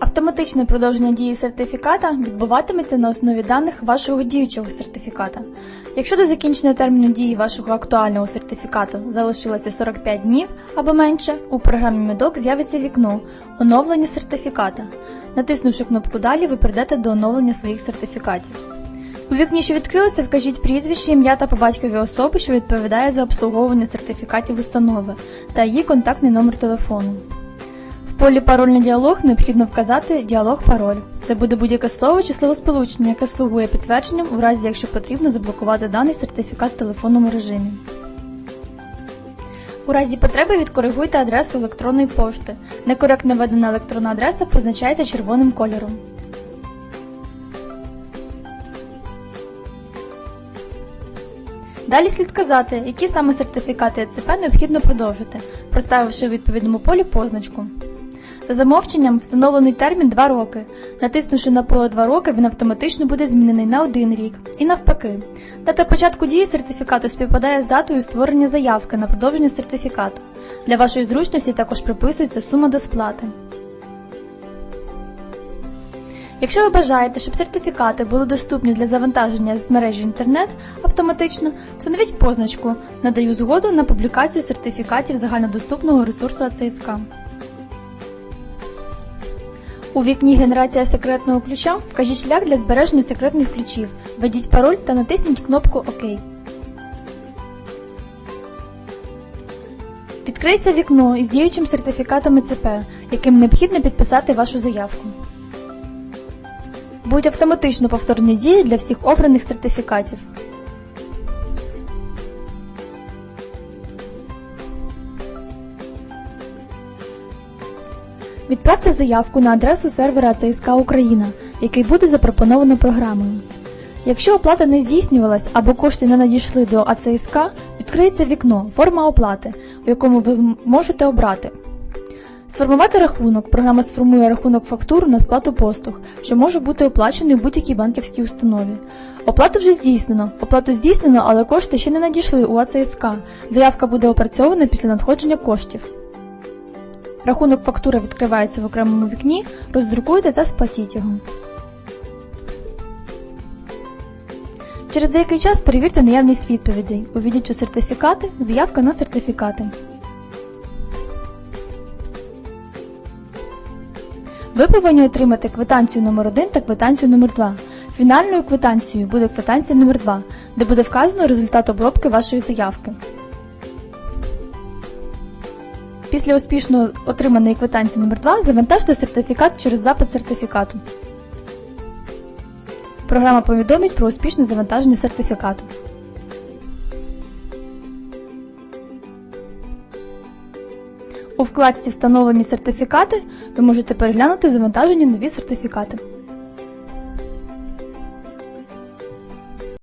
Автоматичне продовження дії сертифіката відбуватиметься на основі даних вашого діючого сертифіката. Якщо до закінчення терміну дії вашого актуального сертифікату залишилося 45 днів або менше, у програмі Медок з'явиться вікно Оновлення сертифіката. Натиснувши кнопку Далі, ви перейдете до оновлення своїх сертифікатів. У вікні, що відкрилося, вкажіть прізвище, ім'я та по батькові особи, що відповідає за обслуговування сертифікатів установи, та її контактний номер телефону. Полі парольний діалог необхідно вказати діалог-пароль. Це буде будь-яке слово чи словосполучення, яке слугує підтвердженням у разі, якщо потрібно заблокувати даний сертифікат в телефонному режимі. У разі потреби відкоригуйте адресу електронної пошти. Некоректно введена електронна адреса позначається червоним кольором. Далі слід казати, які саме сертифікати ЕЦП необхідно продовжити, проставивши у відповідному полі позначку. За замовченням встановлений термін 2 роки. Натиснувши на поле 2 роки, він автоматично буде змінений на 1 рік. І навпаки. Дата початку дії сертифікату співпадає з датою створення заявки на продовження сертифікату. Для вашої зручності також приписується сума до сплати. Якщо ви бажаєте, щоб сертифікати були доступні для завантаження з мережі інтернет автоматично, встановіть позначку Надаю згоду на публікацію сертифікатів загальнодоступного ресурсу АЦСК. У вікні Генерація секретного ключа вкажіть шлях для збереження секретних ключів, введіть пароль та натисніть кнопку ОК. Відкриється вікно із діючим сертифікатом ЕЦП, яким необхідно підписати вашу заявку. Будуть автоматично повторні дії для всіх обраних сертифікатів. Відправте заявку на адресу сервера ЦСК Україна, який буде запропоновано програмою. Якщо оплата не здійснювалась або кошти не надійшли до АЦСК, відкриється вікно Форма оплати, у якому ви можете обрати Сформувати рахунок. Програма сформує рахунок фактуру на сплату послуг, що може бути оплачений у будь-якій банківській установі. Оплату вже здійснено. Оплату здійснено, але кошти ще не надійшли у АЦСК. Заявка буде опрацьована після надходження коштів. Рахунок фактури відкривається в окремому вікні, роздрукуйте та сплатіть його. Через деякий час перевірте наявність відповідей. Увійдіть у сертифікати, заявка на сертифікати. Ви повинні отримати квитанцію номер 1 та квитанцію номер 2 Фінальною квитанцією буде квитанція номер 2 де буде вказано результат обробки вашої заявки. Після успішно отриманої квитанції номер 2 завантажте сертифікат через запит сертифікату. Програма повідомить про успішне завантаження сертифікату. У вкладці Встановлені сертифікати ви можете переглянути завантажені нові сертифікати.